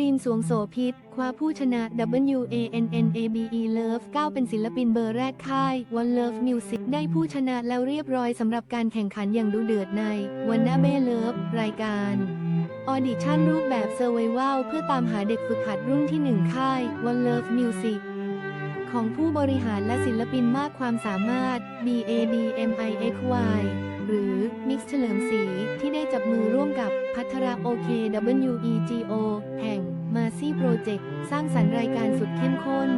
รีมสวงโสพิษคว้าผู้ชนะ WANNABE Love 9 เป็นศิลปินเบอร์แรกค่าย One Love Music ได้ผู้ชนะแล้วเรียบร้อยสำหรับการแข่งขันอย่างดุเดือดใน One n a b e Love รายการออดิชั่นรูปแบบ Survival เพื่อตามหาเด็กฝึกหัดรุ่นที่ 1 ค่าย One Love Music ของผู้บริหารและศิลปินมากความสามารถ BADMIXY หรือมิกซ์เฉลิมศรีที่ได้จับมือร่วมกับพัทระ OKWEGO แห่งมาซี่โปรเจกต์สร้างสรรค์รายการสุดเข้มข้น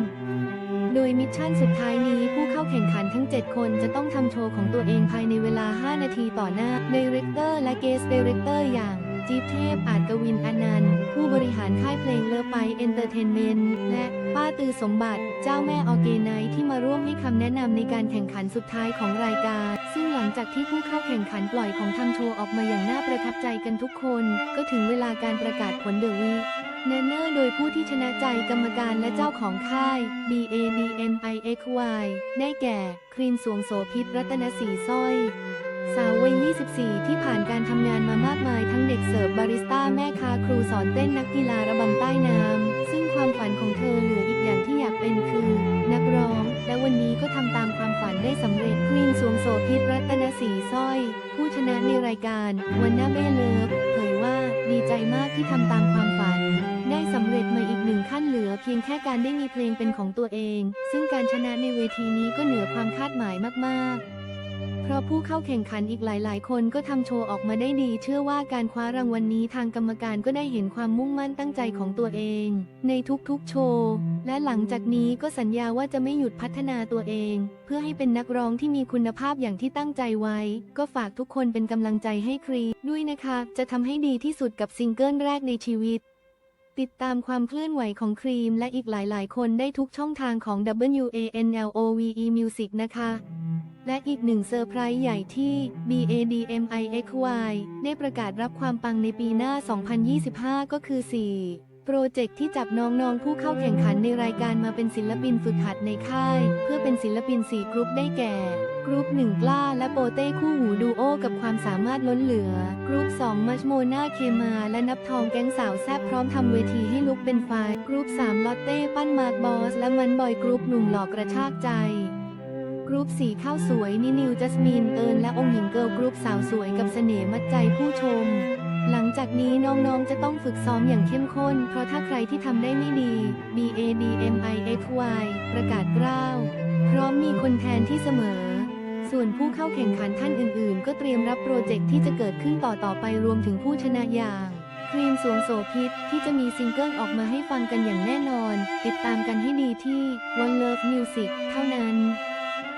โดยมิชชั่นสุดท้ายนี้ผู้เข้าแข่งขันทั้ง 7 คนจะต้องทำโชว์ของตัวเองภายในเวลา 5 นาทีต่อหน้าดีเรคเตอร์และเกสดีเรคเตอร์อย่าง จี๊บเทพอาจกวินอนันต์ ผู้บริหารค่ายเพลงเลิฟไปเอนเตอร์เทนเมนต์และป้าตือสมบัติ เจ้าแม่ออเกไนที่มาร่วมให้คำแนะนำในการแข่งขันสุดท้ายของรายการ ซึ่งหลังจากที่ผู้เข้าแข่งขันปล่อยของทำโชว์ออกมาอย่างน่าประทับใจกันทุกคน ก็ถึงเวลาการประกาศผลเดอะวีเนเนอร์โดยผู้ที่ชนะใจกรรมการและเจ้าของค่าย BADMIXY ได้แก่ ครีมสวงโสพิษรัตนศรีสร้อย สาววัย 24 ที่ผ่านการทำงานมามากมายทั้งเด็กเสิร์ฟบาริสต้าแม่ค้าครูสอนเต้นนักกีฬาระบำใต้น้ำซึ่งความฝันของเธอเหลืออีกอย่างที่อยากเป็นคือ นักร้อง และวันนี้ก็ทำตามความฝันได้สำเร็จครีมสวงโสพิษรัตนศรีสร้อย ผู้ชนะในรายการวันน้าเบ้เลิฟเผยว่าดีใจมากที่ทำตามความฝัน ได้สำเร็จมาอีกหนึ่งขั้นเหลือเพียงแค่การได้มีเพลงเป็นของตัวเอง ซึ่งการชนะในเวทีนี้ก็เหนือความคาดหมายมากๆ เพราะผู้เข้าแข่งขันอีกหลาย ๆ คนก็ทำโชว์ออกมาได้ดี เชื่อว่าการคว้ารางวัลนนี้ทางกรรมการก็ได้เห็นความมุ่งมั่นตั้งใจของตัวเอง ในทุก ๆ โชว์ และหลังจากนี้ก็สัญญาว่าจะไม่หยุดพัฒนาตัวเอง เพื่อให้เป็นนักร้องที่มีคุณภาพอย่างที่ตั้งใจไว้ ก็ฝากทุกคนเป็นกำลังใจให้ครีด้วยนะคะ จะทำให้ดีที่สุดกับซิงเกิลแรกในชีวิตติดตามความเคลื่อนไหวของครีมและอีกหลาย ๆ คนได้ทุกช่องทางของ WANLOVE Music นะคะ และอีกหนึ่งเซอร์ไพรส์ใหญ่ที่ BADMIXY ได้ประกาศรับความปังในปีหน้า 2025 ก็คือ 4 โปรเจกต์ที่จับน้องๆ ผู้เข้าแข่งขันในรายการมาเป็นศิลปินฝึกหัดในค่าย เพื่อเป็นศิลปิน 4 กรุ๊ปได้แก่ กรุ๊ป1กล้าและโปเต้คู่หูดูโอกับความสามารถล้นเหลือ กรุ๊ป2มัชโมนาเคมาและนับทองแก๊งสาวแซบพร้อมทำเวทีให้ลุกเป็นไฟกรุ๊ป3ลอตเต้ปั้นมาร์กบอสและมันบอยกรุ๊ปหนุ่มหล่อกระชากใจ กรุ๊ปสีข้าวสวยนินิวจัสมินเอิญและองค์หญิงเกิร์ลกรุ๊ปสาวสวยกับเสน่ห์มัดใจผู้ชม หลังจากนี้น้องๆจะต้องฝึกซ้อมอย่างเข้มข้น เพราะถ้าใครที่ทำได้ไม่ดี BADMIXY ประกาศกล้าวพร้อมมีคนแทนที่เสมอ ส่วนผู้เข้าแข่งขันท่านอื่นๆ ก็เตรียมรับโปรเจกต์ที่จะเกิดขึ้นต่อๆไปรวมถึงผู้ชนะอย่างครีมสวงโสพิษที่จะมีซิงเกิลออกมาให้ฟังกันอย่างแน่นอน ติดตามกันให้ดีที่ One Love Music เท่านั้น